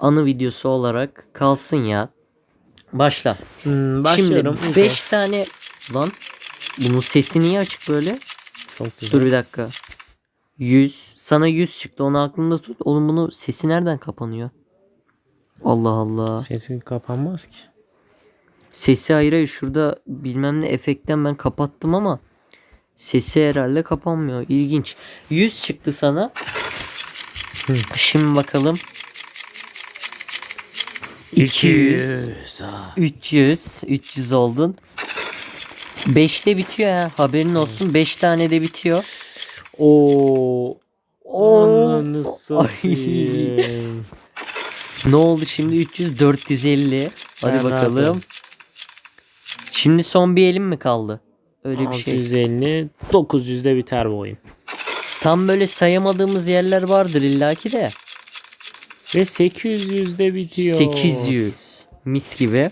anı videosu olarak kalsın ya. Başla. Hmm, başlıyorum. Şimdi İlk 5 tane lan bunun sesi niye açık böyle? Çok güzel. Dur bir dakika. 100. Sana 100 çıktı. Onu aklında tut. Oğlum bunu sesi nereden kapanıyor? Allah Allah. Sesin kapanmaz ki. Sesi ayrı ayrı şurada bilmem ne efektten ben kapattım ama sesi herhalde kapanmıyor. İlginç. 100 çıktı sana. Şimdi bakalım. 200. 300. 300 oldun. 5'te bitiyor ha. Haberin olsun. 5 tane de bitiyor. Oo. Ananı satayım. Ne oldu şimdi? 300 450. Hadi Ben bakalım. rahatım. Şimdi son bir elim mi kaldı? Öyle bir şey. 650 900'de biter bu oyun. Tam böyle sayamadığımız yerler vardır illaki de. Ve 800'de bitiyor. 800. Mis gibi.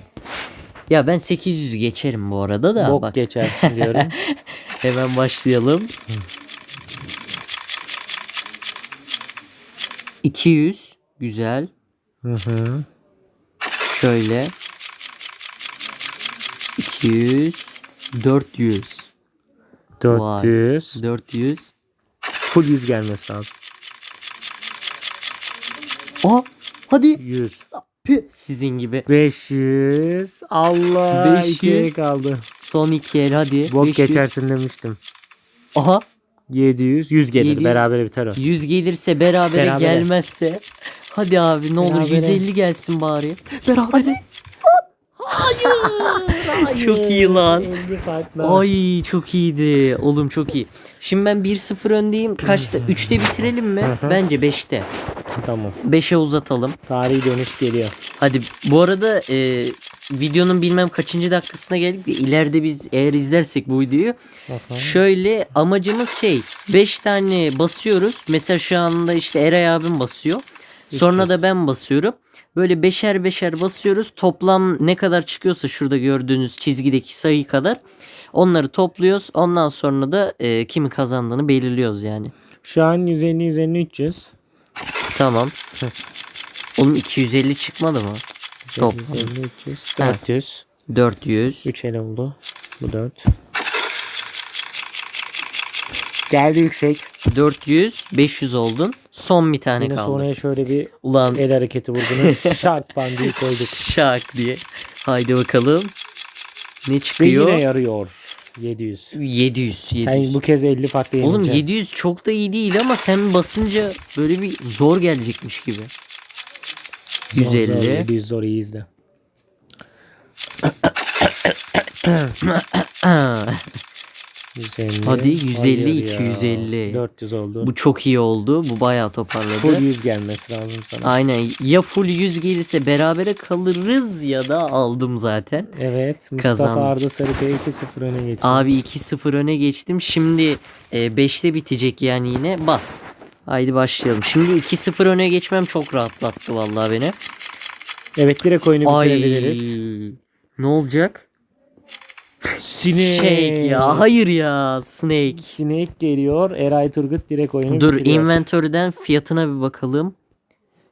Ya ben 800'ü geçerim bu arada da. Bok Bak geçersin diyorum. hemen başlayalım. 200 güzel. Hı hı. Şöyle. 200 400 400. 400 Full 100 gelmesi lazım. Aa hadi 100. Püh, sizin gibi 500. Allah. 500. 2'ye kaldı. son iki el hadi Bok 500. geçersin demiştim. Aha 700. 100 gelir. 700. Beraber biter o. 100 gelirse berabere, Berabere. gelmezse hadi abi ne olur Berabere. 150 gelsin bari. Berabere. Hayır. Çok iyi lan. 50 farklı. Ay çok iyiydi. Oğlum çok iyi. Şimdi ben 1-0 öndeyim. Kaçta? 3'te bitirelim mi? Bence 5'te. Tamam. 5'e uzatalım. Tarihi dönüş geliyor. Hadi bu arada e, videonun bilmem kaçıncı dakikasına geldik. de İleride biz eğer izlersek bu videoyu şöyle amacımız şey 5 tane basıyoruz. Mesela şu anda işte Eray abim basıyor. Sonra da ben basıyorum. Böyle beşer beşer basıyoruz. Toplam ne kadar çıkıyorsa şurada gördüğünüz çizgideki sayı kadar onları topluyoruz. Ondan sonra da e, kimi kazandığını belirliyoruz yani. Şu an 150 150 300. Tamam. Oğlum 250 çıkmadı mı? Top. 150 300. Ha. 400. 400. 3 el oldu. Bu 4. Geldi yüksek. 400, 500 oldun. Son bir tane Yine kaldı. sonraya şöyle bir Ulan el hareketi vurgunun şart bandiyi koyduk. şak diye. Haydi bakalım. Ne Ve çıkıyor? yine yarıyor. 700. 700. 700. Sen bu kez 50 farklı Oğlum yeneceksin. 700 çok da iyi değil ama sen basınca böyle bir zor gelecekmiş gibi. Zor, zor, 150. 700 zor iyi izle. Aa, 150. Hadi, 150, Hayır ya. 250. 400 oldu. bu çok iyi oldu. Bu bayağı toparladı. Full 100 gelmesi lazım sana. Aynen. Ya full 100 gelirse berabere kalırız ya da aldım zaten. Evet. Mustafa Kazandım. Arda Sarıkaya 2-0 öne geçiyor. Abi 2-0 öne geçtim. Şimdi 5'te bitecek yani yine. Bas. Haydi başlayalım. Şimdi 2-0 öne geçmem çok rahatlattı vallahi beni. Evet direkt oyunu Ay. bitirebiliriz. Ne olacak? Snake. Snake ya. Hayır ya. Snake. Snake geliyor. Eray Turgut direkt oyunu Dur bitiriyor. inventörden fiyatına bir bakalım.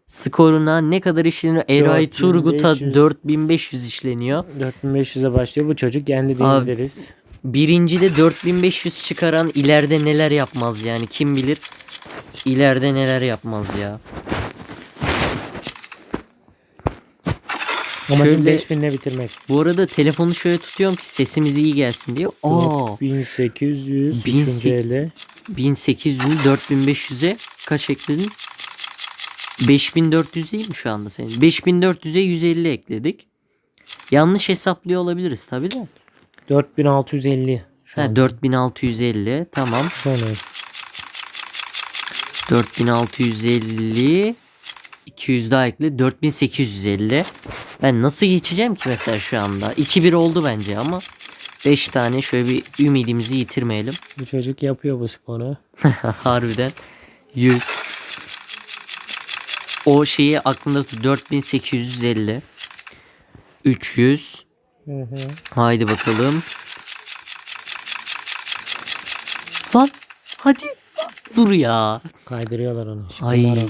Skoruna ne kadar işleniyor? Eray 4500. Turgut'a 4500 işleniyor. 4500'e başlıyor. Bu çocuk yendi Abi. diyebiliriz. Birincide 4500 çıkaran ileride neler yapmaz yani kim bilir. İleride neler yapmaz ya. Amacım Şöyle- 5000'le bitirmek. Bu arada telefonu şöyle tutuyorum ki sesimiz iyi gelsin diye. Aa, 1800. 1800. 1800. 1800'ü 4500'e kaç ekledin? 5400 değil mi şu anda senin? 5400'e 150 ekledik. Yanlış hesaplıyor olabiliriz tabi de. 4650. Şu Ha, an 4650 tamam. son el. 4650 200 daha ekle 4850. Ben nasıl geçeceğim ki mesela şu anda? 2-1 oldu bence ama 5 tane şöyle bir ümidimizi yitirmeyelim. Bu çocuk yapıyor bu sporu. Harbiden 100 O şeyi aklında tut 4850 300 Hı hı. Haydi bakalım. Lan hadi dur ya. Kaydırıyorlar onu. Şu Ay. kumara.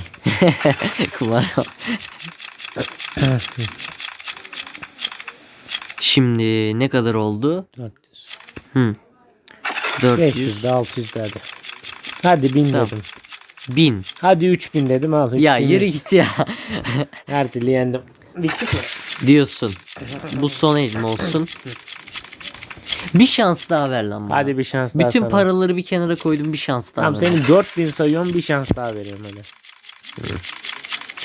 Kumar. Şimdi ne kadar oldu? 400. Hı. 400. 500 de 600 de hadi. Hadi 1000 Tamam. dedim. 1000. Hadi 3000 dedim al. Ya 3100. yürü git ya. Her türlü yendim. Bitti mi? Diyorsun. Bu son elim olsun. Bir şans daha ver lan bana. Hadi bir şans daha Bütün sana. paraları bir kenara koydum bir şans daha. Tamam ver. senin 4000 sayıyorum bir şans daha veriyorum hadi.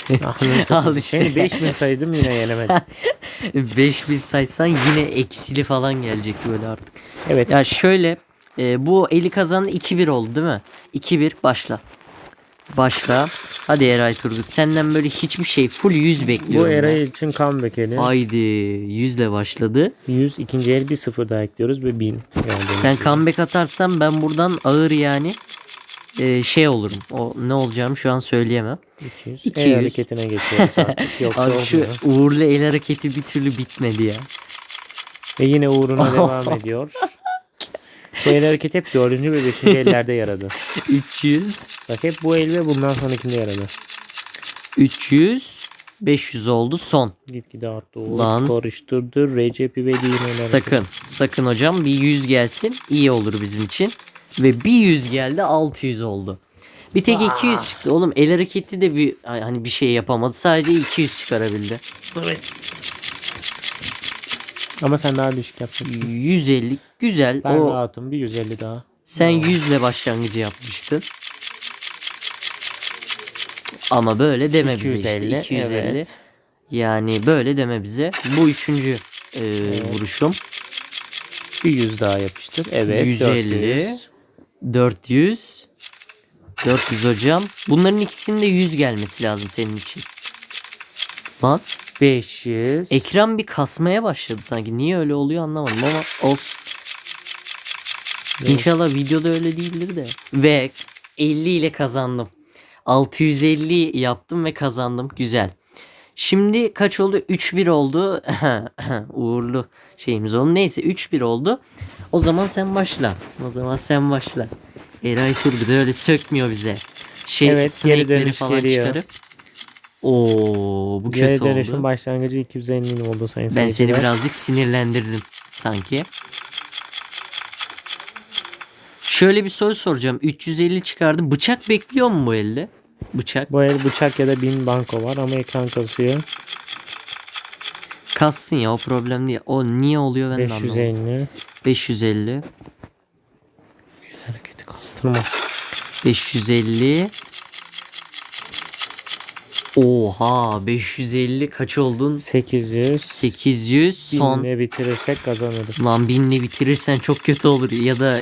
Al işte. Seni 5000 saydım yine yenemedim. 5000 saysan yine eksili falan gelecek böyle artık. Evet. Ya şöyle e, bu eli kazan 2-1 oldu değil mi? 2-1 başla. Başla. Hadi Eray Turgut senden böyle hiçbir şey full 100 Bu bekliyorum. ben. Eray için comeback eli. Haydi 100 ile başladı. 100 ikinci el bir sıfır daha ekliyoruz ve 1000. Yani Sen comeback atarsan ben buradan ağır yani e, şey olurum. O ne olacağım şu an söyleyemem. 200. 200. El hareketine geçiyoruz artık. Yoksa Abi şu olmuyor. uğurlu el hareketi bir türlü bitmedi ya. Ve yine uğruna devam ediyor. Bu el hareket hep dördüncü ve beşinci ellerde yaradı. 300, Bak hep bu el ve bundan sonrakinde yaradı. 300, 500 oldu son. Gitgide arttı. Lan. Karıştırdı. Recep hareketi. Sakın, sakın hocam bir 100 gelsin iyi olur bizim için. Ve bir 100 geldi 600 oldu. Bir tek 200 çıktı. Oğlum el hareketi de bir hani bir şey yapamadı. Sadece 200 çıkarabildi. Evet. Ama sen daha düşük yapacaksın. 150 güzel. Ben o rahatım. Bir 150 daha. sen 100 ile başlangıcı yapmıştın. Ama böyle deme bize işte 250. 250. Evet. Yani böyle deme bize. Bu üçüncü e, vuruşum. Bir 100 daha yapıştır. Evet. 150. 400. 400. 400 hocam. Bunların ikisinin de 100 gelmesi lazım senin için. Lan 500. ekran bir kasmaya başladı sanki. Niye öyle oluyor anlamadım ama olsun. İnşallah videoda öyle değildir de. Ve 50 ile kazandım. 650 yaptım ve kazandım. Güzel. Şimdi kaç oldu? 3-1 oldu. Uğurlu şeyimiz oldu. Neyse 3-1 oldu. O zaman sen başla. O zaman sen başla. Eray Turgut öyle sökmüyor bize. Şey, Evet, snake'leri falan geliyor. çıkarıp. Oo bu Geri kötü dönüşün oldu. başlangıcı 250 oldu sayın Ben seni seyirciler. birazcık sinirlendirdim sanki. Şöyle bir soru soracağım. 350 çıkardım. Bıçak bekliyor mu bu elde? Bıçak. Bu el bıçak ya da bin banko var ama ekran kasıyor. Kassın ya o problem değil. O niye oluyor ben de anlamadım. 550. 550. Hareketi kastırmaz. 550. Oha 550 kaç oldun? 800. 800 son. Binle bitirirsek kazanırız. Lan 1000'le bitirirsen çok kötü olur. Ya da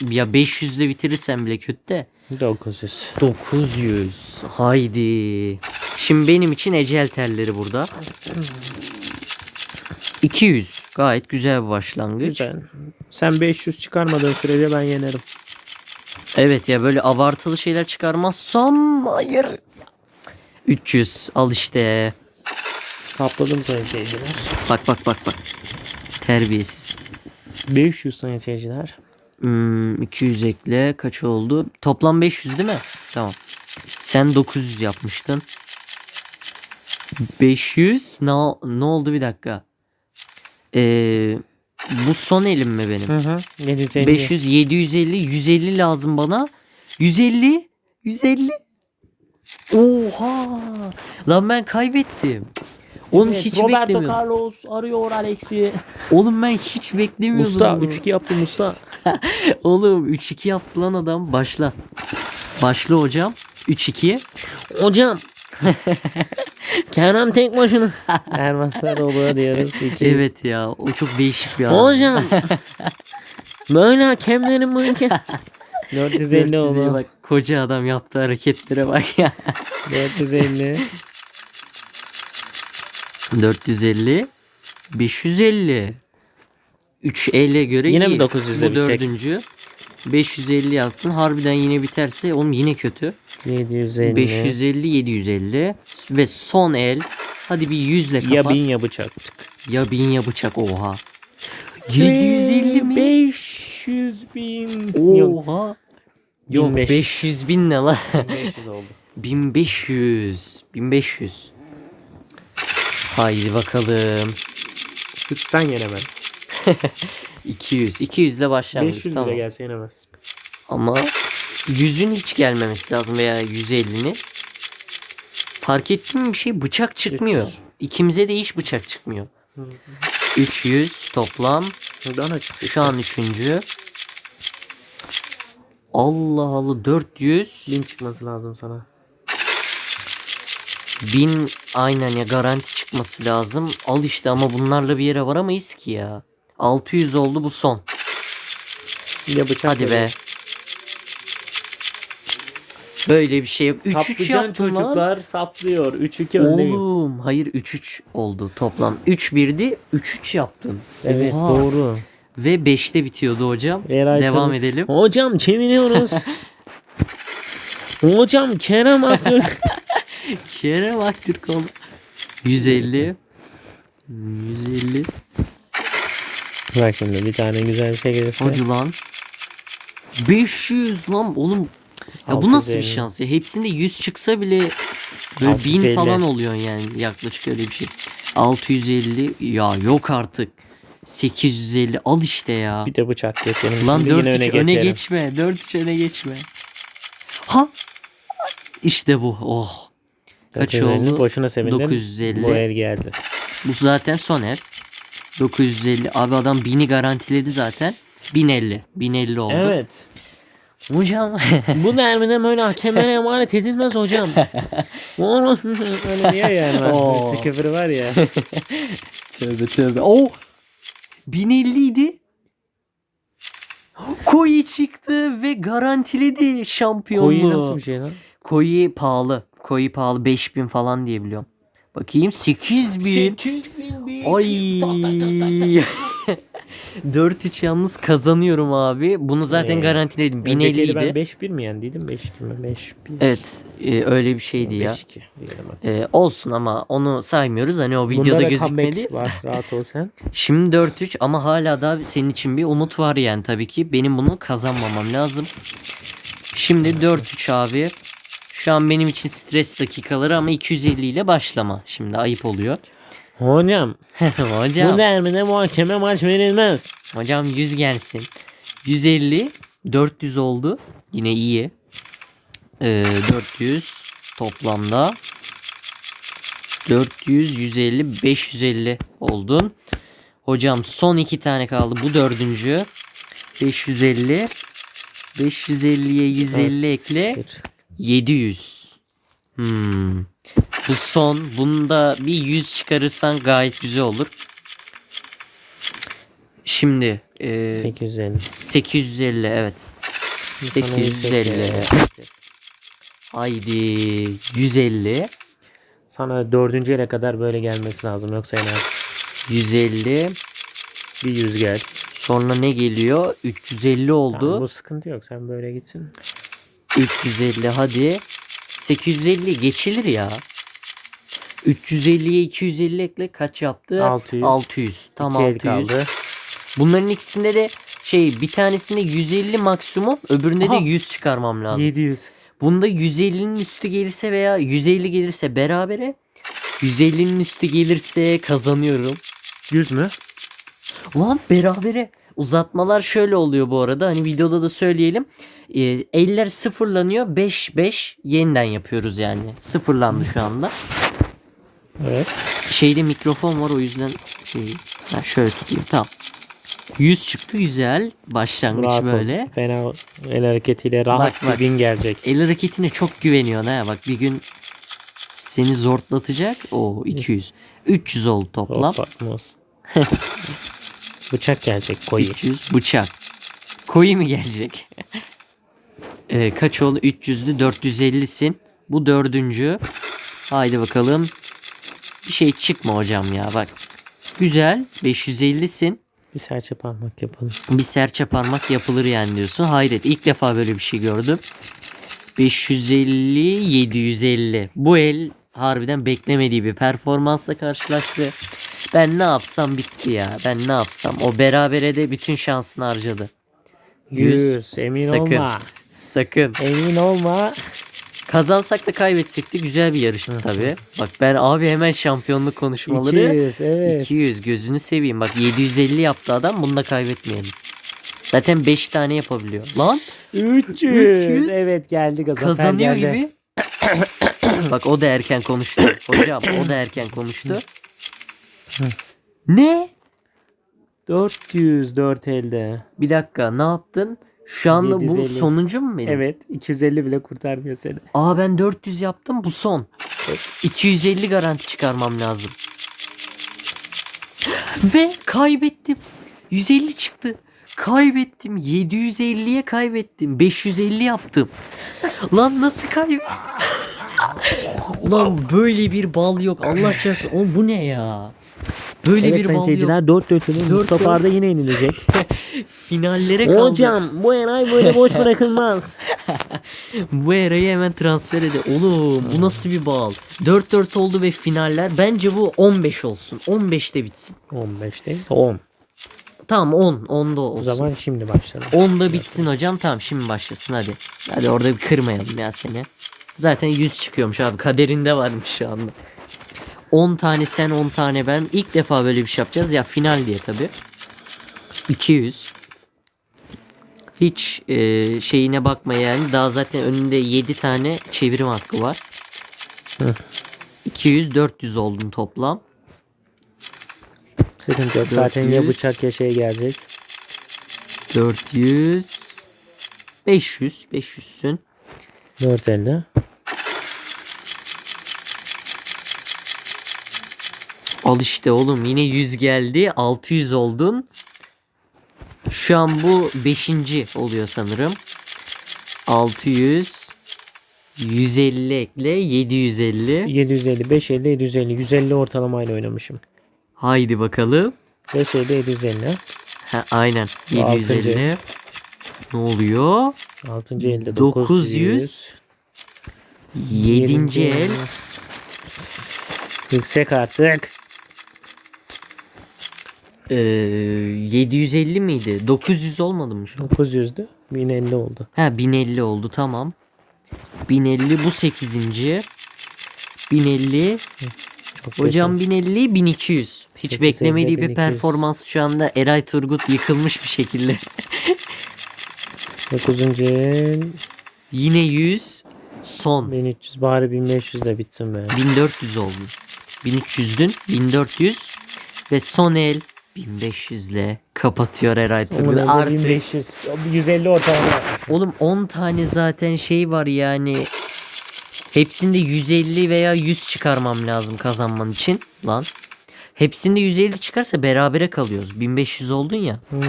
ya 500'le bitirirsen bile kötü de. 900. 900. Haydi. Şimdi benim için ecel telleri burada. 200. Gayet güzel bir başlangıç. Güzel. Sen 500 çıkarmadığın sürece ben yenerim. Evet ya böyle abartılı şeyler çıkarmazsam hayır. 300 al işte. Sapladım sayın seyirciler. Bak bak bak bak. Terbiyesiz. 500 sayın seyirciler. Hmm, 200 ekle kaç oldu? Toplam 500 değil mi? Tamam. Sen 900 yapmıştın. 500 ne, ne oldu bir dakika. Ee, bu son elim mi benim? Hı hı. 750. 500, 750, 150 lazım bana. 150, 150. Oha! Lan ben kaybettim. Oğlum Evet, hiç Roberto beklemiyordum. Carlos arıyor Alex'i. Oğlum ben hiç beklemiyordum. Musta bunu. 3-2 yaptı Musta. Oğlum 3-2 yaptı lan adam. Başla. Başla hocam. 3-2. Hocam. Kenan tek başına. Erman Sarıoğlu diyoruz. 2. Evet ya o çok değişik bir adam. Hocam. Böyle hakemlerin mümkün. 450 450'ye oldu. bak koca adam yaptığı hareketlere bak ya. 450. 450 550 3 ele göre Yine iyi. mi 900'le Bu bitecek? dördüncü 550 yaptın harbiden yine biterse oğlum yine kötü 750. 550 750 ve son el hadi bir 100 ile kapat Ya bin ya bıçaktık. ya bin ya bıçak oha 750 mi 500 bin. Yok. oha yok 1500. 500 bin ne lan 500 oldu. 1500 1500 Haydi bakalım. Sıçsan yenemez. 200. 200 ile başlangıç. 500 tamam. bile gelse yenemez. Ama 100'ün hiç gelmemesi lazım veya 150'nin. Fark ettin mi bir şey bıçak çıkmıyor. 300. İkimize de hiç bıçak çıkmıyor. 300 toplam. Bana çıktı. Şu an üçüncü. Allah Allah 400 Bin çıkması lazım sana. 1000 aynen ya garanti çıkması lazım. Al işte ama bunlarla bir yere varamayız ki ya. 600 oldu bu son. De bıçak Hadi be. veriyor. Böyle bir şey yok. 3-3 Saplayacaksın yaptın lan. çocuklar saplıyor. 3-2 öndeyim. Oğlum hayır 3-3 oldu toplam. 3-1'di 3-3 yaptın. Evet Oha. doğru. Ve 5'te bitiyordu hocam. Eray Devam tabii- edelim. Hocam çeviriyoruz. Hocam Kerem Aktürk. Kerem Aktürkoğlu. 150. 150. Bak şimdi bir tane güzel bir şey gelirse. Hadi lan. 500 lan oğlum. Ya bu nasıl bir 650. şans ya? Hepsinde 100 çıksa bile böyle 1000 650. falan oluyor yani yaklaşık öyle bir şey. 650 ya yok artık. 850 al işte ya. Bir de bıçak getirelim. Lan Şimdi 4 yine 3 öne, öne geçme. 4 3 öne geçme. Ha. İşte bu. Oh. Kaç 950, oldu? Boşuna sevindim. 950. Bu el geldi. Bu zaten son ev. 950. Abi adam 1000'i garantiledi zaten. 1050. 1050 oldu. Evet. Hocam. Bu derbide böyle hakemlere emanet edilmez hocam. Öyle diyor yani. Oo. Küfürü var ya. tövbe tövbe. Oo. 1050 idi. Koyi çıktı ve garantiledi şampiyonluğu. Koyu nasıl bir şey lan? Koyu pahalı. Koyu pahalı 5000 falan diye biliyorum. Bakayım 8000. 8000 bir. Ay. 4-3 yalnız kazanıyorum abi. Bunu zaten Ee, garantiledim. Önceki 1050 eli ben idi. 5-1 mi yendiydim? 5-2 mi? 5-1. Evet, e, öyle bir şeydi ya. 5-2 diyelim hadi. E, olsun ama onu saymıyoruz. Hani o videoda Bunda da gözükmedi. comeback var. Rahat ol sen. Şimdi 4-3 ama hala da senin için bir umut var yani tabii ki. Benim bunu kazanmamam lazım. Şimdi 4-3 abi. Şu an benim için stres dakikaları ama 250 ile başlama. Şimdi ayıp oluyor. Hocam bu hocam, derbide muhakeme maç verilmez. hocam 100 gelsin. 150, 400 oldu. Yine iyi. Ee, 400 toplamda. 400, 150, 550 oldun. Hocam son iki tane kaldı. Bu dördüncü. 550. 550'ye 150 ekle. 700. Hmm. Bu son. Bunda bir 100 çıkarırsan gayet güzel olur. Şimdi e, 850. 850 evet. Sana 850. 150. Haydi 150. Sana dördüncü ele kadar böyle gelmesi lazım yoksa en az 150. bir yüz gel. Sonra ne geliyor? 350 oldu. Tamam, bu sıkıntı yok sen böyle gitsin. 350 hadi. 850 geçilir ya. 350'ye 250 ekle kaç yaptı? 600. 600. Tam İki el 600. kaldı. Bunların ikisinde de şey bir tanesinde 150 maksimum öbüründe Aha. de 100 çıkarmam lazım. 700. Bunda 150'nin üstü gelirse veya 150 gelirse berabere 150'nin üstü gelirse kazanıyorum. 100 mü? Ulan berabere. Uzatmalar şöyle oluyor bu arada. Hani videoda da söyleyelim. Ee, eller sıfırlanıyor. 5-5 yeniden yapıyoruz yani. Sıfırlandı şu anda. Evet. Şeyde mikrofon var o yüzden şey, ha, şöyle tutayım. Tamam. 100 çıktı güzel. Başlangıç Rahat böyle. ol. Fena el hareketiyle rahat Bak, bak. bir bin gelecek. El hareketine çok güveniyorsun ha. Bak bir gün seni zortlatacak. O 200. 300 oldu toplam. Bıçak gelecek koyu. 300 bıçak. Koyu mu gelecek? Ee, kaç oldu? 300'lü 450'sin. Bu dördüncü. Haydi bakalım. Bir şey çıkma hocam ya bak. Güzel. 550'sin. Bir serçe parmak yapalım. Bir serçe parmak yapılır yani diyorsun. Hayret ilk defa böyle bir şey gördüm. 550 750. Bu el harbiden beklemediği bir performansla karşılaştı. Ben ne yapsam bitti ya. Ben ne yapsam. O berabere de bütün şansını harcadı. 100. 100. Emin Sakın. olma. Sakın. Emin olma. Kazansak da kaybetsek de güzel bir yarıştı tabi. Bak ben abi hemen şampiyonluk konuşmaları. 200 evet. 200 gözünü seveyim. Bak 750 yaptı adam bunu da kaybetmeyelim. Zaten 5 tane yapabiliyor. Lan 300. 300. Evet geldi Gazanfer kazanıyor geldi. gibi. Bak o da erken konuştu. Hocam o da erken konuştu. ne? 404 elde. Bir dakika ne yaptın? Şu anda bu 750. sonuncu mu benim? Evet 250 bile kurtarmıyor seni. Aa ben 400 yaptım bu son. 250 garanti çıkarmam lazım. Ve kaybettim. 150 çıktı. Kaybettim. 750'ye kaybettim. 550 yaptım. Lan nasıl kaybettim? Lan böyle bir bal yok. Allah çarpsın. Oğlum bu ne ya? Böyle Evet bir sayın seyirciler 4 4'ünün Dört Mustafa dört. Arda yine yenilecek. Finallere kaldı. Hocam bu eray böyle boş bırakılmaz. Bu erayı hemen transfer ede. Oğlum bu nasıl bir bal? 4-4 oldu ve finaller. Bence bu 15 olsun. 15'te bitsin. 15 değil 10. Tamam 10. 10'da O olsun. zaman şimdi başlayalım. 10'da bitsin hocam. Tamam şimdi başlasın hadi. Hadi orada bir kırmayalım ya seni. Zaten 100 çıkıyormuş abi. Kaderinde varmış şu anda. 10 tane sen 10 tane ben. İlk defa böyle bir şey yapacağız. Ya final diye tabi. 200. Hiç e, şeyine bakma yani. Daha zaten önünde 7 tane çevirim hakkı var. 200 400 oldun toplam. Sıkıntı yok. Zaten ya 400. bıçak ya şey gelecek. 400 500 500'sün. 4 Al işte oğlum yine 100 geldi. 600 oldun. Şu an bu 5. oluyor sanırım. 600 150 ekle 750. 750, 5 elde 750. 150 ortalamayla oynamışım. Haydi bakalım. 5 elde 750. Ha, aynen Bu altıncı. 750. Ne oluyor? 6. elde 900. 900. 7. el. Yüksek artık. Ee, 750 miydi? 900 olmadı mı şu an? 900'dü. 1050 oldu. Ha 1050 oldu tamam. 1050 bu 8. 1050 Çok Hocam 1050 1200. Hiç 850, beklemediği bir 1200. performans şu anda Eray Turgut yıkılmış bir şekilde. 9. el. Yine 100 son 1300 bari 1500 de bitsin be. 1400 oldu. 1300'dün 1400 ve son el 1500 ile kapatıyor Turgut. Onun elde Artık 1500. 150 ortalama. oğlum 10 tane zaten şey var yani hepsinde 150 veya 100 çıkarmam lazım kazanman için lan. Hepsinde 150 çıkarsa berabere kalıyoruz. 1500 oldun ya. Hmm.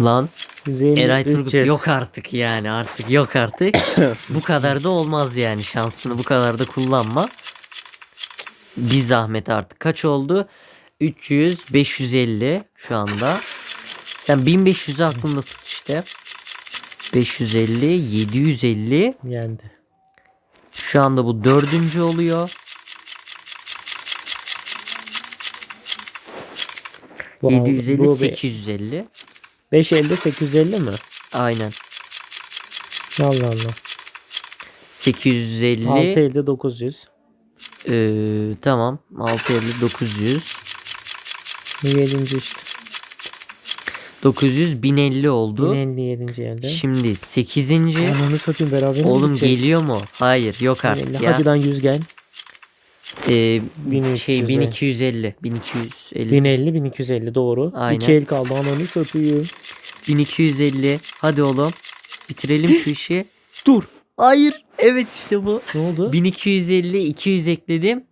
Lan 150, Eray Turgut 300. yok artık yani artık yok artık. bu kadar da olmaz yani şansını bu kadar da kullanma. Bir zahmet artık. Kaç oldu? 300, 550 şu anda. Sen 1500'ü aklında tut işte. 550, 750. Yendi. Şu anda bu dördüncü oluyor. Bu, 750, bu 850. 5 elde 850 mi? Aynen. Allah Allah. 850. 6 elde 900. Ee, tamam. 650 900. Bu 7. işte. 900 1050 oldu. 1057. elde. Şimdi 8. Ananı satayım beraber mi Oğlum gidecek? geliyor mu? Hayır yok artık 1050. ya. Hadi lan 100 gel. Ee, 1300 şey e. 1250. 1250. 1050 1250 doğru. Aynen. 2 el kaldı ananı satayım. 1250. Hadi oğlum. Bitirelim şu işi. Dur. Hayır. Evet işte bu. Ne oldu? 1250 200 ekledim.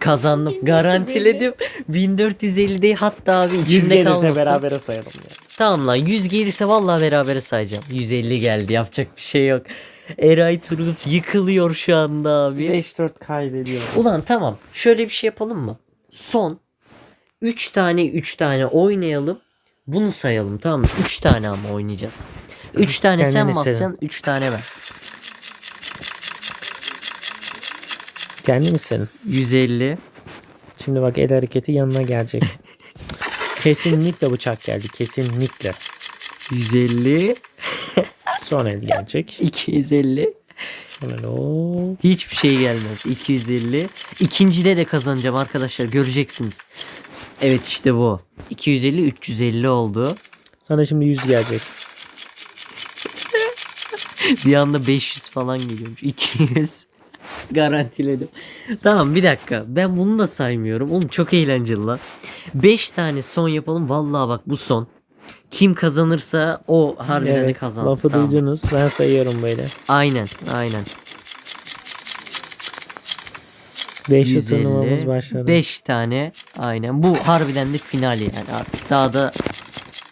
Kazandım. Garantiledim. 1450'de hatta abi 100 içimde gelirse kalmasın. beraber sayalım ya. Tamam lan 100 gelirse vallahi berabere sayacağım. 150 geldi yapacak bir şey yok. Eray Turgut yıkılıyor şu anda abi. 5-4 kaybediyor. Ulan tamam şöyle bir şey yapalım mı? Son 3 tane 3 tane oynayalım. Bunu sayalım tamam mı? 3 tane ama oynayacağız. 3 tane sen Kendini basacaksın 3 tane ben. Kendin senin. 150. Şimdi bak el hareketi yanına gelecek. kesinlikle bıçak geldi. Kesinlikle. 150. Son el gelecek. 250. Son el o. Hiçbir şey gelmez. 250. İkincide de kazanacağım arkadaşlar. Göreceksiniz. Evet işte bu. 250 350 oldu. Sana şimdi 100 gelecek. Bir anda 500 falan geliyormuş. 200. Garantiledim. Tamam bir dakika. Ben bunu da saymıyorum. Oğlum çok eğlenceli lan. 5 tane son yapalım. Vallahi bak bu son. Kim kazanırsa o harbiden de Evet kazansın. lafı Tamam. duydunuz. Ben sayıyorum böyle. Aynen aynen. 500 turnuvamız 150. başladı. 5 tane aynen. Bu harbiden de final yani artık. Daha da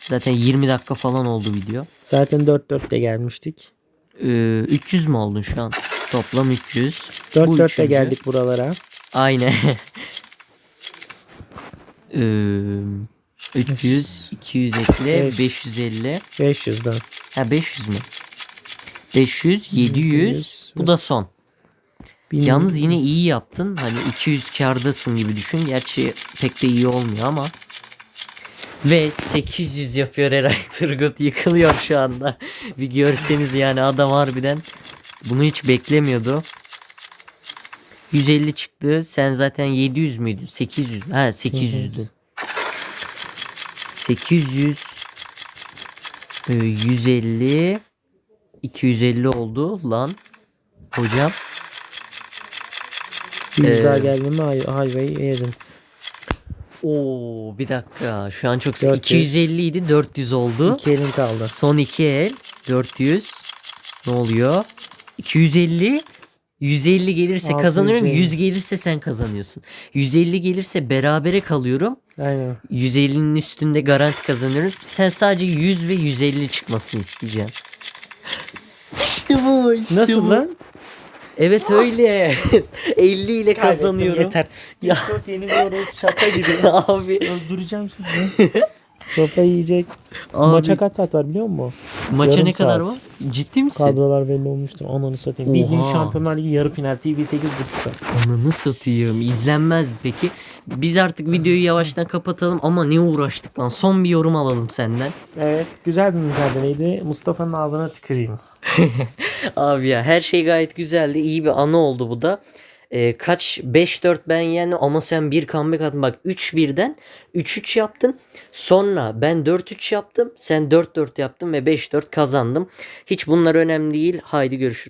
zaten 20 dakika falan oldu video. Zaten 4-4'te gelmiştik. Ee, 300 mü oldun şu an? Toplam 300. Bu 4-4'te üçüncü. geldik buralara. Aynen. Ee, 300, 200 ekle, Beş. 550. 500'den. Ha 500 mü? 500, 700. 700. Bu da son. Bin- Yalnız yine iyi yaptın. Hani 200 kardasın gibi düşün. Gerçi pek de iyi olmuyor ama. Ve 800 yapıyor Eray Turgut. Yıkılıyor şu anda. Bir görseniz yani adam harbiden bunu hiç beklemiyordu. 150 çıktı. Sen zaten 700 müydün? 800 mü? Ha 800'dün. 800 e, 150 250 oldu lan. Hocam 100 daha Ee, geldi mi hay- hayvayı yedim. Oo bir dakika. Şu an çok 400. 250 idi 400 oldu. 2 elin kaldı. Son iki el 400. Ne oluyor? 250 150 gelirse kazanıyorum. 650. 100 gelirse sen kazanıyorsun. 150 gelirse berabere kalıyorum. Aynen. 150'nin üstünde garanti kazanıyorum. Sen sadece 100 ve 150 çıkmasını isteyeceksin. İşte bu. işte Nasıl bu. lan? Evet öyle. 50 ile kazanıyorum. Yeter. Ya. 4 yeniliyoruz şaka gibi. abi. Öldüreceğim sizi. Sopa yiyecek. Abi Maça kaç saat var biliyor musun? maça yarım ne kadar saat. var? Ciddi misin? Kadrolar belli olmuştur. Ananı satayım. Bildiğin Oha. Şampiyonlar Ligi yarı final TV 8.30'da. Ananı satayım. İzlenmez mi peki? Biz artık videoyu yavaştan kapatalım ama ne uğraştık lan. Son bir yorum alalım senden. Evet. Güzel bir mücadeleydi. Mustafa'nın ağzına tüküreyim. Abi ya her şey gayet güzeldi. İyi bir anı oldu bu da. Ee, kaç 5-4 ben yendim ama sen bir comeback attın. Bak 3-1'den 3-3 yaptın. Sonra ben 4-3 yaptım. Sen 4-4 yaptın ve 5-4 kazandım. Hiç bunlar önemli değil. Haydi görüşürüz.